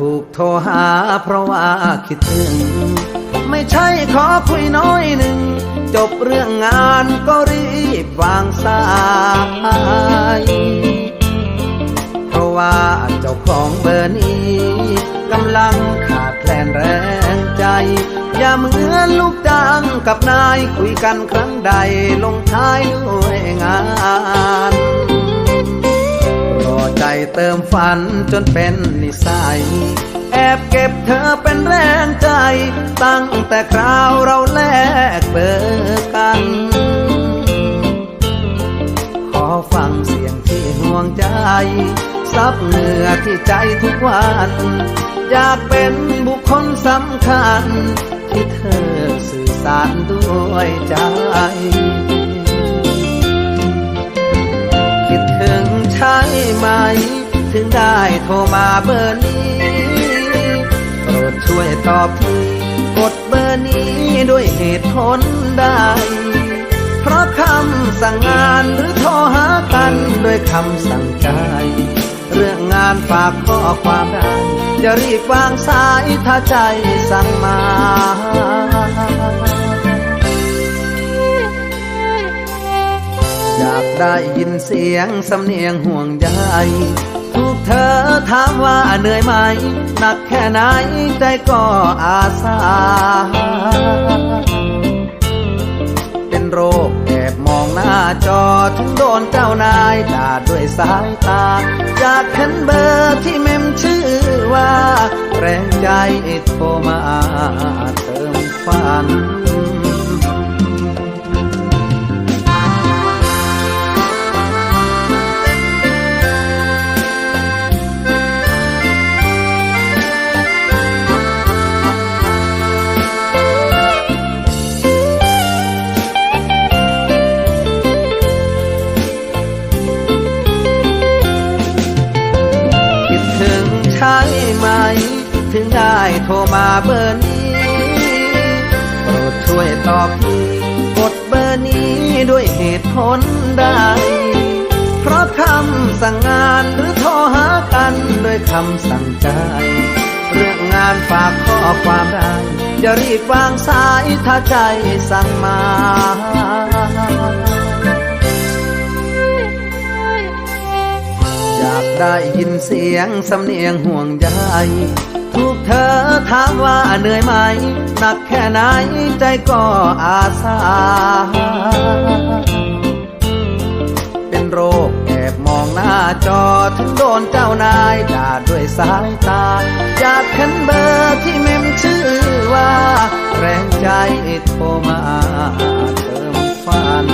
ถูกโทรหาเพราะว่าคิดถึง ไม่ใช่ขอคุยน้อยหนึ่ง จบเรื่องงานก็รีบวางสายเพราะว่าเจ้าของเบอร์นี้กำลังขาดแคลนแรงใจ อย่าเหมือนลูกจ้างกับนายคุยกันครั้งใดลงท้ายด้วยงาน ใจเติมฝันจนเป็นนิสัย แอบเก็บเธอเป็นแรงใจ ตั้งแต่คราวเราแลกเบอร์กัน ขอฟังเสียงที่ห่วงใจ ซับเหงื่อที่ใจทุกวัน อยากเป็นบุคคลสำคัญ ที่เธอสื่อสารด้วยใจ ไหม ถึงได้โทรมาเบอร์นี้ โปรดช่วยตอบทีกดเบอร์นี้ด้วยเหตุผลใดเพราะคำสั่งงานหรือโทรหากันด้วยคำสั่งใจ เรื่องงานฝากข้อความได้อย่ารีบวางสายถ้าใจสั่งมา อยากได้ยินเสียงสำเนียงห่วงใยถูกเธอถามว่าเหนื่อยไหม หนักแค่ไหนใจก็อาสา เป็นโรคแอบมองหน้าจอถึงโดนเจ้านายด่าด้วยสายตา อยากเห็นเบอร์ที่เมมชื่อว่า แรงใจโทรมาเติมฝัน ถึงได้โทรมาเบอร์นี้โปรดช่วยตอบทีกดเบอร์นี้ด้วยเหตุผลใดเพราะคำสั่งงานหรือโทรหากันด้วยคำสั่งใจ เรื่องงานฝากข้อความได้อย่ารีบวางสายถ้าใจสั่งมา อยากได้ยินเสียงสำเนียงห่วงใยถูกเธอถามว่าเหนื่อยไหม หนักแค่ไหนใจก็อาสา เป็นโรคแอบมองหน้าจอถึงโดนเจ้านายด่าด้วยสายตา อยากเห็นเบอร์ที่เมมชื่อว่า แรงใจโทรมาเติมฟัน